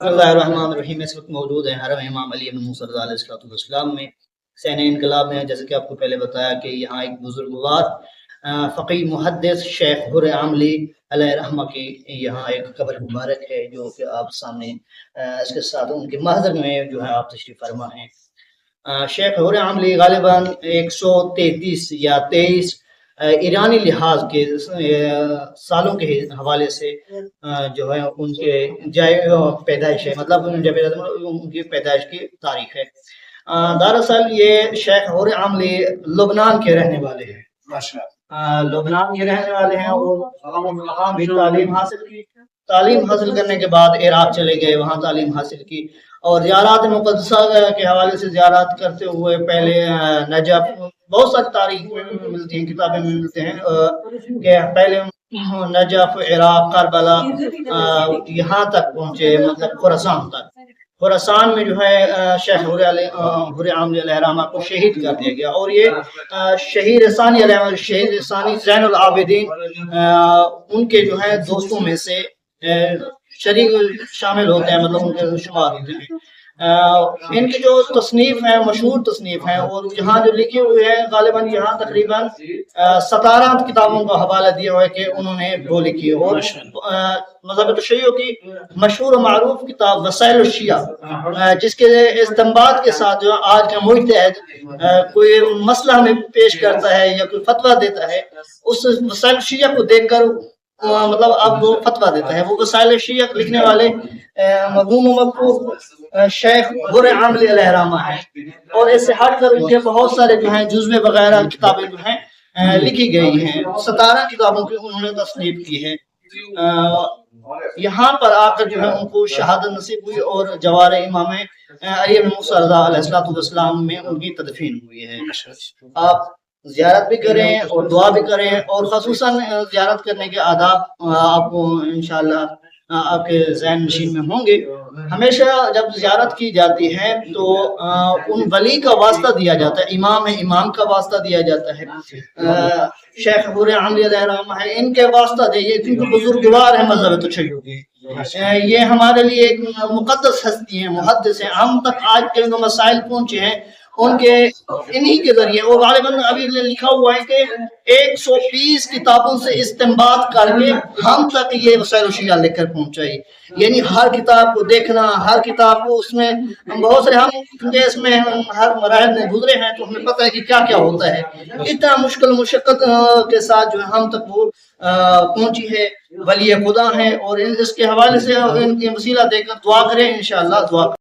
اللہ الرحمن الرحیم اس وقت موجود ہیں حرم امام علی بن موسیٰ رضا علیہ السلام میں۔ سین انقلاب میں جیسے کہ آپ کو پہلے بتایا کہ یہاں ایک بزرگوار فقی محدث شیخ حر عاملی علیہ رحمہ کی یہاں ایک قبر مبارک ہے، جو کہ آپ سامنے اس کے ساتھ ان کے محضر میں جو ہے آپ تشریف فرما ہیں۔ شیخ حر عاملی غالباً ایک سو تینتیس یا تیئیس ایرانی لحاظ کے سالوں کے حوالے سے جو ہے ان کے جائے پیدائش ہے۔ مطلب ان کی پیدائش کی تاریخ ہے۔ دراصل یہ شیخ حور عاملی لبنان کے رہنے والے ہیں۔ لبنان کے رہنے والے ہیں اور وہاں بھی تعلیم حاصل کی۔ تعلیم حاصل کرنے کے بعد عراق چلے گئے وہاں تعلیم حاصل کی۔ اور زیارات مقدسہ کے حوالے سے زیارات کرتے ہوئے پہلے نجف بہت ساری تاریخ میں ملتی ہیں، کتابیں میں ملتے ہیں کہ پہلے نجف، عراق، کربلا یہاں تک پہنچے مطلب خراسان تک۔ خراسان میں جو ہے شیخ حر علیہ رحمہ کو شہید کر دیا گیا۔ اور یہ شہید ثانی علیہ شہید ثانی زین العابدین ان کے جو ہے دوستوں میں سے شریک شامل ہوتے ہیں مطلب ان کے شمار ہوتے ہیں۔ ان کی جو تصنیف ہیں، مشہور تصنیف ہیں اور یہاں جو لکھی ہوئی ہے غالباً یہاں تقریباً ستارہ کتابوں کا حوالہ دیا ہوا ہے کہ انہوں نے وہ لکھی ہے۔ اور مذہب تشیع کی مشہور و معروف کتاب وسائل الشیعہ جس کے استنباط کے ساتھ جو آج کا مجتہد کوئی مسئلہ ہمیں پیش کرتا ہے یا کوئی فتویٰ دیتا ہے، اس وسائل الشیعہ کو دیکھ کر مطلب اب وہ فتویٰ دیتا ہے۔ وہ وسائل الشیعہ لکھنے والے آ، و مقبول شیخ بر عامل علیہ رحمہ ہے۔ اور اس سے ہٹ کر ان کے بہت سارے جو ہیں جزوے وغیرہ کتابیں جو ہیں لکھی گئی ہیں۔ ستارہ کتابوں کی انہوں نے تصنیف کی ہے یہاں پر آ کر جو ہے ان کو شہادت نصیب ہوئی اور جوار امام علی موسیٰ رضا علیہ الصلوۃ والسلام میں ان کی تدفین ہوئی ہے۔ آپ زیارت بھی کریں اور دعا بھی کریں اور خصوصاً زیارت کرنے کے آداب آپ کو انشاءاللہ آپ کے ذہن نشین میں ہوں گے۔ ہمیشہ جب زیارت کی جاتی ہے تو ان ولی کا واسطہ دیا جاتا ہے امام ہے امام کا واسطہ دیا جاتا ہے۔ شیخ حور عاملی علیہ رحمہ ہے ان کے واسطہ دے یہ کیونکہ بزرگوار ہے مذہب تشیع آ، یہ ہمارے لیے ایک مقدس ہستی ہیں محدث ہیں۔ ہم تک آج کے مسائل پہنچے ہیں ان کے انہی کے ذریعے اور غالباً ابھی لکھا ہوا ہے کہ ایک سو بیس کتابوں سے استنباط کر کے ہم تک یہ وسائل الشیعہ لے کر پہنچائی۔ یعنی ہر کتاب کو دیکھنا، ہر کتاب کو اس میں ہم بہت سارے ہم اس میں ہر مراحل میں گزرے ہیں تو ہمیں پتہ ہے کہ کیا کیا ہوتا ہے۔ اتنا مشکل مشقت کے ساتھ جو ہے ہم تک وہ پہنچی ہے۔ ولی خدا ہیں اور اس کے حوالے سے ان کی وسیلہ دے کر دعا کریں، انشاءاللہ دعا کریں